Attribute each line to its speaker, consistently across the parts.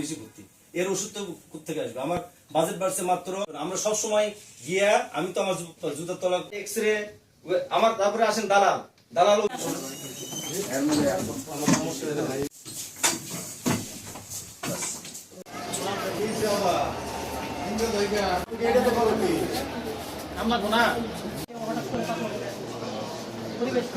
Speaker 1: বেশি ভর্তি। এর ওষুধ তো থেকে আসবে? আমার বাজেট বাড়ছে মাত্র, আমরা সব সময় গিয়া, আমি তো আমার জুতার তলা এক্স রে আমার তারপরে আসেন দালাল। দালাল
Speaker 2: সে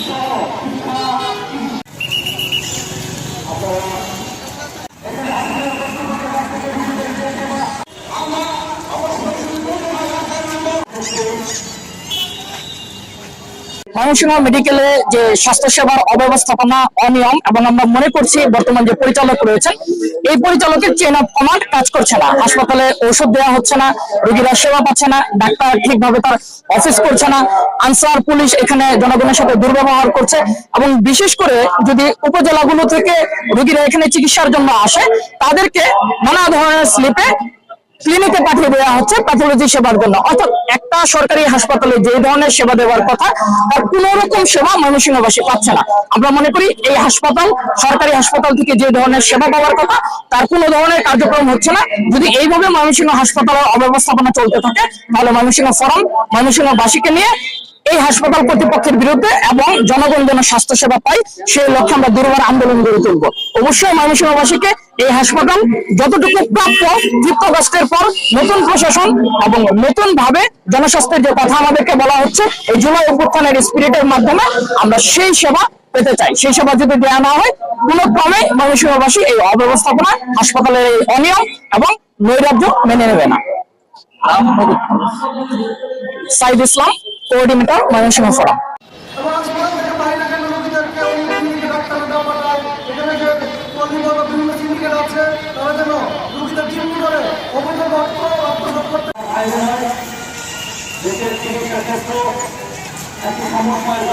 Speaker 2: ময়মনসিংহ মেডিকেলে যে স্বাস্থ্যসেবার অব্যবস্থাপনা অনিয়ম এবং আমরা মনে করছি বর্তমান যে পরিচালক রয়েছেন, এই পরিচালকের চেন অফ কমান্ড কাজ করছে না। হাসপাতালে ঔষধ দেওয়া হচ্ছে না, রোগীরা সেবা পাচ্ছে না, ডাক্তার ঠিকভাবে তার অফিস করছে না, আনসার, পুলিশ এখানে জনগণের সাথে দুর্ব্যবহার করছে এবং বিশেষ করে যদি উপজেলাগুলো থেকে রোগীরা এখানে চিকিৎসার জন্য আসে, তাদেরকে নানা ধরনের স্লিপে ক্লিনিকে পাঠিয়ে দেওয়া হচ্ছে প্যাথোলজি সেবার জন্য। অর্থাৎ একটা সরকারি হাসপাতালে যে ধরনের সেবা দেওয়ার কথা, তার কোন রকম সেবা ময়মনসিংহবাসী পাচ্ছে না। আমরা মনে করি এই হাসপাতাল, সরকারি হাসপাতাল থেকে যে ধরনের সেবা পাওয়ার কথা, তার কোনো ধরনের কার্যক্রম হচ্ছে না। যদি এইভাবে ময়মনসিংহ হাসপাতালের অব্যবস্থাপনা চলতে থাকে, তাহলে ময়মনসিংহ ফোরাম ময়মনসিংহবাসীকে নিয়ে এই হাসপাতাল কর্তৃপক্ষের বিরুদ্ধে এবং জনগণ যেন স্বাস্থ্য সেবা পায়, সেই লক্ষ্যে আমরা দুর্বার আন্দোলন গড়ে তুলবো। অবশ্যই ময়মনসিংহবাসীকে এই হাসপাতাল যতটুকু প্রাপ্য যুক্ত কষ্টের পর নতুন প্রশাসন এবং নতুন ভাবে জনস্বাস্থ্যের যে কথা আমাদেরকে বলা হচ্ছে এই জুলাই অভ্যুত্থানের স্পিরিটের মাধ্যমে আমরা সেই সেবা পেতে চাই। সেই সেবা যদি দেওয়া না হয় কোনো ক্রমে ময়মনসিংহবাসী এই অব্যবস্থাপনা হাসপাতালের এই অনিয়ম এবং নৈরাজ্য মেনে নেবে না। Sayed Islam coordinator Mymensingh forum.
Speaker 3: এখানে যে সিন্ডিকেট আছে, তারা যেন রোগীদের চিহ্ন করে, অবৈধ অর্থ আত্মসাত করতে
Speaker 4: দেশের চিকিৎসা ক্ষেত্র একটি সমস্যায়